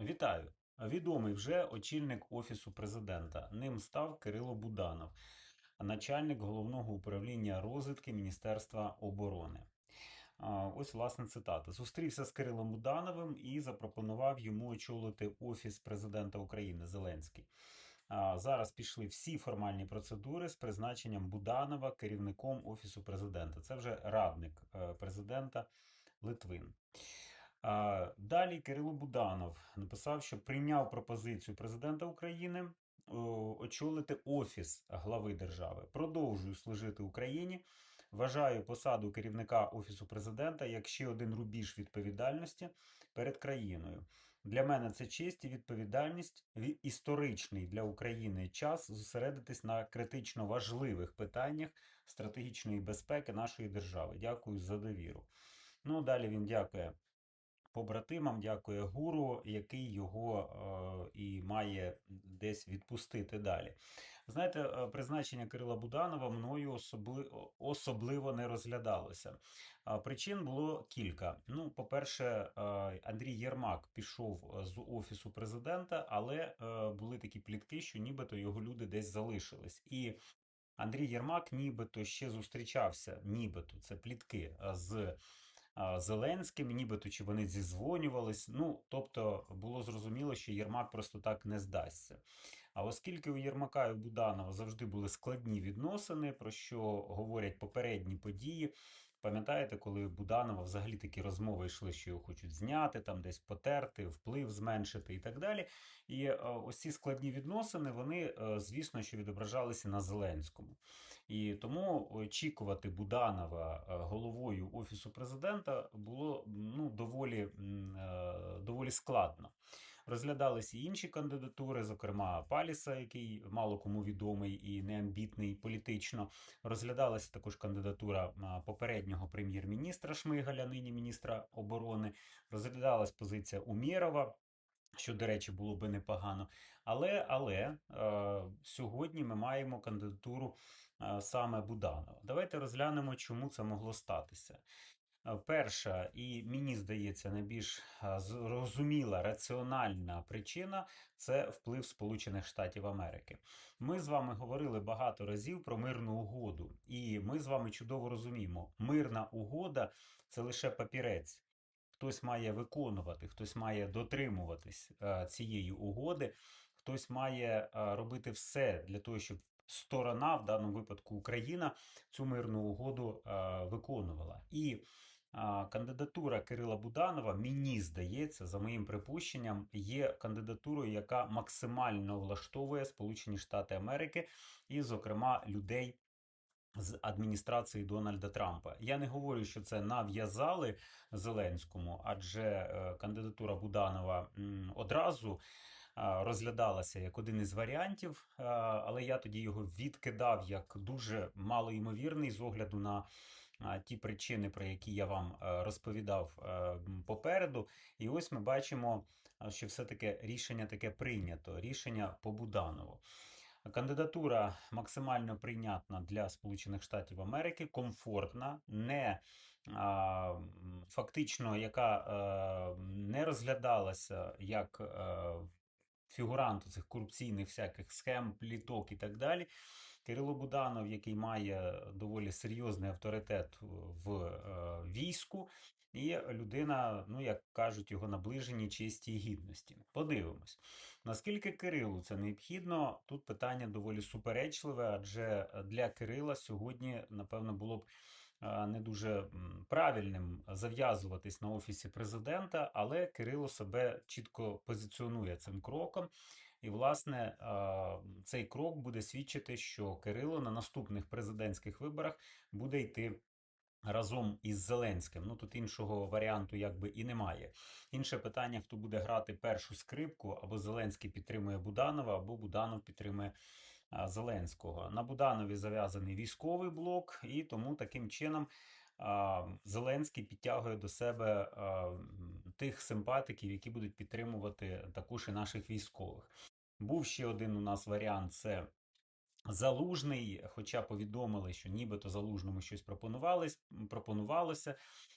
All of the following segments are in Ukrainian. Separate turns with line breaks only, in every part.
Вітаю! Відомий вже очільник Офісу президента. Ним став Кирило Буданов, начальник головного управління розвідки Міністерства оборони. Ось власне цитата. Зустрівся з Кирилом Будановим і запропонував йому очолити Офіс президента України Зеленський. Зараз пішли всі формальні процедури з призначенням Буданова керівником Офісу президента. Це вже радник е, президента Литвин. Далі Кирило Буданов написав, що прийняв пропозицію президента України очолити офіс глави держави. Продовжую служити Україні. Вважаю посаду керівника офісу президента як ще один рубіж відповідальності перед країною. Для мене це честь і відповідальність історичний для України час зосередитись на критично важливих питаннях стратегічної безпеки нашої держави. Дякую за довіру. Ну, далі він дякує побратимам, дякує гуру, який його е, і має десь відпустити далі. Знаєте, е, призначення Кирила Буданова мною особли, особливо не розглядалося. Причин було кілька. Ну, по-перше, е, Андрій Єрмак пішов з офісу президента, але е, були такі плітки, що нібито його люди десь залишились. І Андрій Єрмак нібито ще зустрічався, нібито це плітки з Зеленським, нібито чи вони зізвонювались. Ну, тобто було зрозуміло, що Єрмак просто так не здасться. А оскільки у Єрмака і Буданова завжди були складні відносини, про що говорять попередні події. Пам'ятаєте, коли Буданова взагалі такі розмови йшли, що його хочуть зняти, там десь потерти, вплив зменшити і так далі. І е, ось ці складні відносини, вони, е, звісно, що відображалися на Зеленському. І тому очікувати Буданова е, головою Офісу президента було ну, доволі, доволі складно. Розглядалися інші кандидатури, зокрема Паліса, який мало кому відомий і неамбітний політично. Розглядалася також кандидатура попереднього прем'єр-міністра Шмигаля, нині міністра оборони. Розглядалась позиція Умєрова. Що, до речі, було би непогано. Але але е, сьогодні ми маємо кандидатуру е, саме Буданова. Давайте розглянемо, чому це могло статися. Е, Перша, і мені здається, найбільш е, зрозуміла раціональна причина це вплив Сполучених Штатів Америки. Ми з вами говорили багато разів про мирну угоду, і ми з вами чудово розуміємо, мирна угода це лише папірець. Хтось має виконувати, хтось має дотримуватись е, цієї угоди, хтось має робити все для того, щоб сторона, в даному випадку Україна, цю мирну угоду виконувала. І Кандидатура Кирила Буданова, мені здається, за моїм припущенням, є кандидатурою, яка максимально влаштовує Сполучені Штати Америки і, зокрема, людей з адміністрації Дональда Трампа. Я не говорю, що це нав'язали Зеленському, адже е, кандидатура Буданова одразу розглядалася як один із варіантів, але я тоді його відкидав як дуже малоймовірний з огляду на ті причини, про які я вам е, розповідав е, попереду. І ось ми бачимо, що все-таки рішення таке прийнято, рішення по Буданову. Кандидатура максимально прийнятна для Сполучених Штатів Америки, комфортна, не а, фактично, яка е, не розглядалася як е, фігурант цих корупційних всяких схем, пліток і так далі. Кирило Буданов, який має доволі серйозний авторитет в е, війську, і людина, ну як кажуть, його наближені честі і гідності. Подивимось. Наскільки Кирилу це необхідно? Тут питання доволі суперечливе, адже для Кирила сьогодні, напевно, було б е, не дуже правильним зав'язуватись на офісі президента, але Кирило себе чітко позиціонує цим кроком. І, власне, цей крок буде свідчити, що Кирило на наступних президентських виборах буде йти разом із Зеленським. Ну тут іншого варіанту якби і немає. Інше питання: хто буде грати першу скрипку, або Зеленський підтримує Буданова, або Буданов підтримує Зеленського. На Буданові зав'язаний військовий блок, і тому таким чином. Зеленський підтягує до себе тих симпатиків, які будуть підтримувати також і наших військових. Був ще один у нас варіант: це Залужний, хоча повідомили, що нібито залужному щось пропонувалося,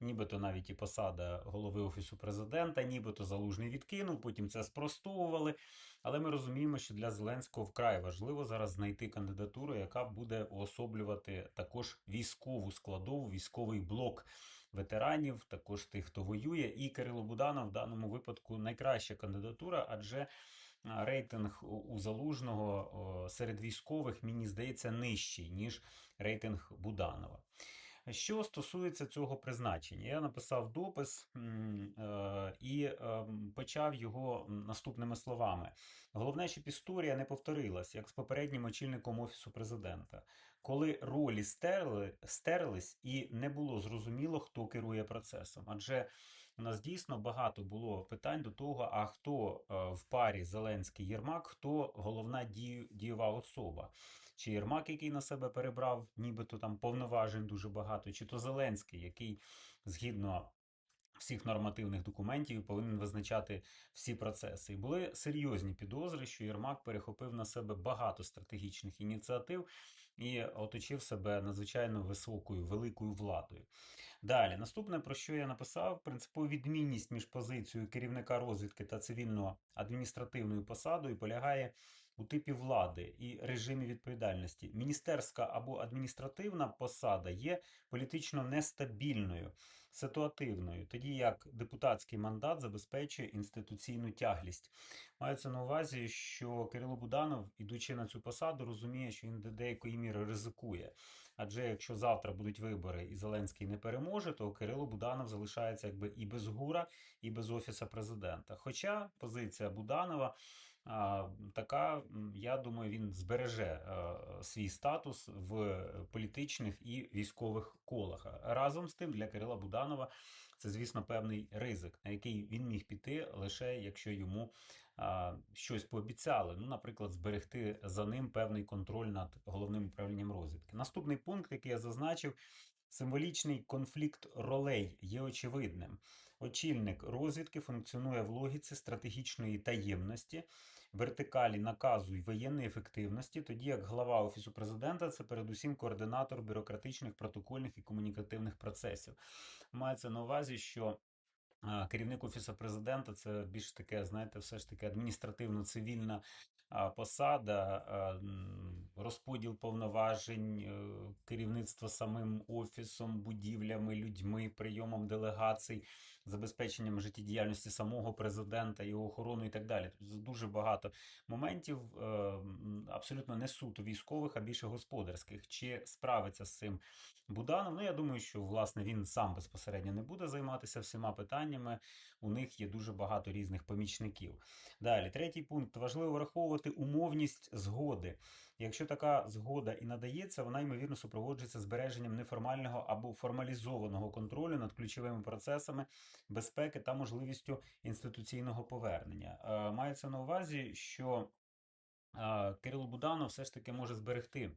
нібито навіть і посада голови офісу президента, нібито залужний відкинув, потім це спростовували. Але ми розуміємо, що для Зеленського вкрай важливо зараз знайти кандидатуру, яка буде уособлювати також військову складову, військовий блок ветеранів, також тих, хто воює. І Кирило Буданов в даному випадку найкраща кандидатура, адже рейтинг у- залужного серед військових, мені здається, нижчий, ніж рейтинг Буданова. Що стосується цього призначення, я написав допис е, і е, почав його наступними словами. Головне, щоб історія не повторилась, як з попереднім очільником Офісу президента, коли ролі стерли, стерлись і не було зрозуміло, хто керує процесом. Адже у нас дійсно багато було питань до того, а хто е, в парі Зеленський Єрмак, хто головна дієва особа. Чи Єрмак, який на себе перебрав, нібито там повноважень дуже багато, чи то Зеленський, який згідно всіх нормативних документів повинен визначати всі процеси. І були серйозні підозри, що Єрмак перехопив на себе багато стратегічних ініціатив і оточив себе надзвичайно високою великою владою. Далі, наступне, про що я написав, принципову відмінність між позицією керівника розвідки та цивільно-адміністративною посадою полягає у типі влади і режимі відповідальності. Міністерська або адміністративна посада є політично нестабільною, ситуативною, тоді як депутатський мандат забезпечує інституційну тяглість. Мається на увазі, що Кирило Буданов, ідучи на цю посаду, розуміє, що він до деякої міри ризикує. Адже якщо завтра будуть вибори і Зеленський не переможе, то Кирило Буданов залишається якби і без гура, і без офіса президента. Хоча позиція Буданова така, я думаю, він збереже е, свій статус в політичних і військових колах. Разом з тим, для Кирила Буданова це, звісно, певний ризик, на який він міг піти лише якщо йому щось пообіцяли. Ну, наприклад, зберегти за ним певний контроль над головним управлінням розвідки. Наступний пункт, який я зазначив. Символічний конфлікт ролей є очевидним. Очільник розвідки функціонує в логіці стратегічної таємності, вертикалі наказу і воєнної ефективності, тоді як глава Офісу президента це передусім координатор бюрократичних, протокольних і комунікативних процесів. Мається на увазі, що керівник Офісу президента це більш таке, знаєте, все ж таки адміністративно-цивільна посада, розподіл повноважень, е, керівництво самим офісом, будівлями, людьми, прийомом делегацій, забезпеченням життєдіяльності самого президента, його охорону і так далі. Тобто дуже багато моментів е, абсолютно не суто військових, а більше господарських. Чи справиться з цим Буданов? Ну, я думаю, що власне він сам безпосередньо не буде займатися всіма питаннями. У них є дуже багато різних помічників. Далі, третій пункт. Важливо враховувати умовність згоди. Якщо така згода і надається, вона ймовірно супроводжується збереженням неформального або формалізованого контролю над ключовими процесами безпеки та можливістю інституційного повернення. Е, Мається на увазі, що е, Кирило Буданов все ж таки може зберегти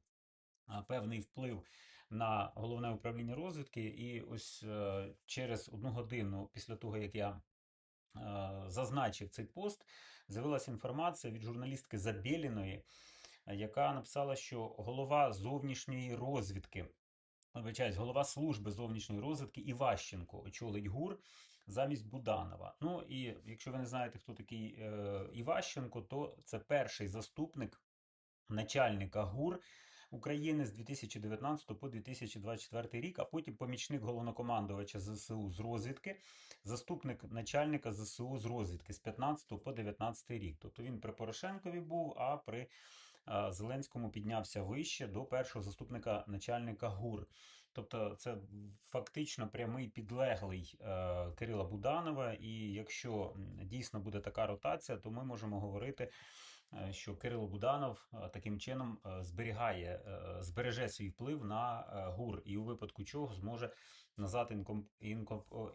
певний вплив на головне управління розвідки. І ось е, через одну годину після того, як я е, зазначив цей пост, з'явилася інформація від журналістки Забєліної, е, яка написала, що голова зовнішньої розвідки, вибачаюсь, голова служби зовнішньої розвідки Іващенко очолить ГУР замість Буданова. Ну і якщо ви не знаєте, хто такий е, Іващенко, то це перший заступник начальника ГУР України з 2019 по 2024 рік, а потім помічник головнокомандувача ЗСУ з розвідки, заступник начальника ЗСУ з розвідки з 15 по 19 рік. Тобто він при Порошенкові був, а при Зеленському піднявся вище до першого заступника начальника ГУР. Тобто це фактично прямий підлеглий е, Кирила Буданова. І якщо дійсно буде така ротація, то ми можемо говорити, що Кирило Буданов е, таким чином е, зберігає, е, збереже свій вплив на е, ГУР і у випадку чого зможе назад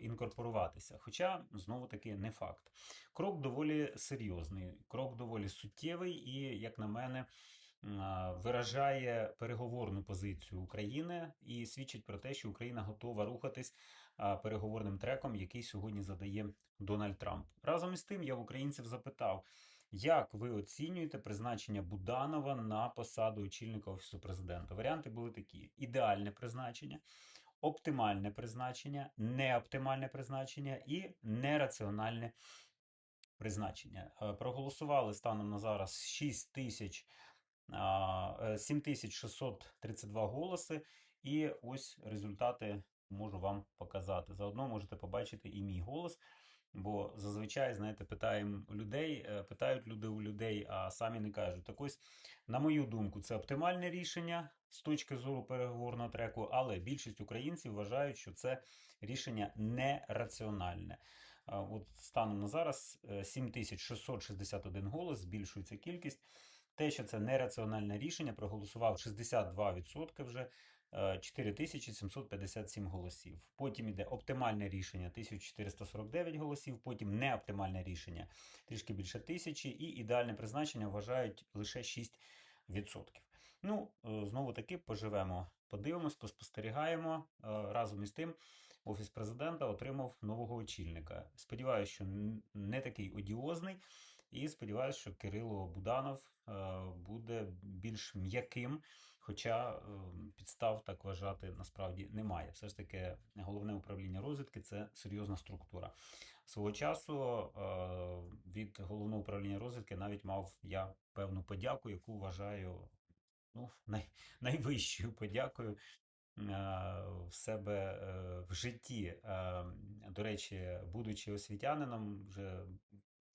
інкорпоруватися. Хоча, знову таки, не факт. Крок доволі серйозний, крок доволі суттєвий і, як на мене, виражає переговорну позицію України і свідчить про те, що Україна готова рухатись переговорним треком, який сьогодні задає Дональд Трамп. Разом із тим, я в українців запитав, Як ви оцінюєте призначення Буданова на посаду очільника Офісу президента? Варіанти були такі: ідеальне призначення, оптимальне призначення, неоптимальне призначення і нераціональне призначення. Е, Проголосували станом на зараз 6 тисяч а, е, 7632 голоси. І ось результати можу вам показати. Заодно можете побачити і мій голос. Бо зазвичай, знаєте, питаємо людей, е, питають люди у людей, а самі не кажуть. Так ось, на мою думку, це оптимальне рішення з точки зору переговорного треку, але більшість українців вважають, що це рішення нераціональне. От станом на зараз е, 7661 голос, збільшується кількість. Те, що це нераціональне рішення, проголосував 62% вже. Е, 4757 голосів. Потім йде оптимальне рішення 1449 голосів, потім неоптимальне рішення трішки більше тисячі, і ідеальне призначення вважають лише 6%. Ну, е, знову таки поживемо, подивимось, поспостерігаємо. Е, Разом із тим, Офіс президента отримав нового очільника. Сподіваюся, що не такий одіозний. І сподіваюся, що Кирило Буданов е, буде більш м'яким, хоча е, підстав так вважати насправді немає. Все ж таки, головне управління розвідки це серйозна структура. Свого часу е, від головного управління розвідки навіть мав я певну подяку, яку вважаю ну, най, найвищою подякою в себе в житті. До речі, будучи освітянином, вже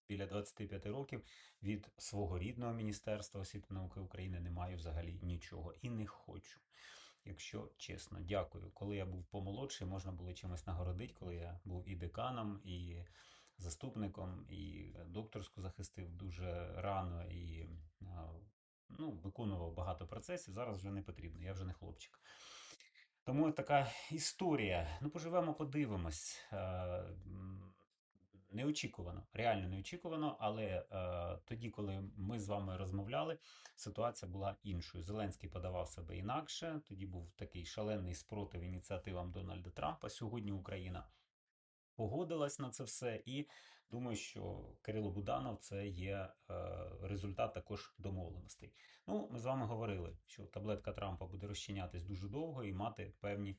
біля 25 років від свого рідного Міністерства освіти науки України не маю взагалі нічого і не хочу. Якщо чесно, дякую. Коли я був помолодший, можна було чимось нагородити, коли я був і деканом, і заступником, і докторську захистив дуже рано і ну, виконував багато процесів. Зараз вже не потрібно, я вже не хлопчик. Тому така історія. Ну, поживемо, подивимось. Неочікувано, реально неочікувано, але е, тоді, коли ми з вами розмовляли, ситуація була іншою. Зеленський подавав себе інакше. Тоді був такий шалений спротив ініціативам Дональда Трампа. Сьогодні Україна погодилась на це все, і думаю, що Кирило Буданов це є е, результат також домовленостей. Ну, ми з вами говорили, що таблетка Трампа буде розчинятись дуже довго і мати певні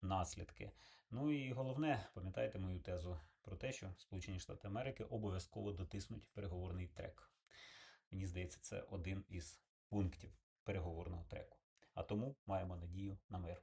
наслідки. Ну і головне, пам'ятайте мою тезу про те, що Сполучені Штати Америки обов'язково дотиснуть переговорний трек. Мені здається, це один із пунктів переговорного треку. А тому маємо надію на мир.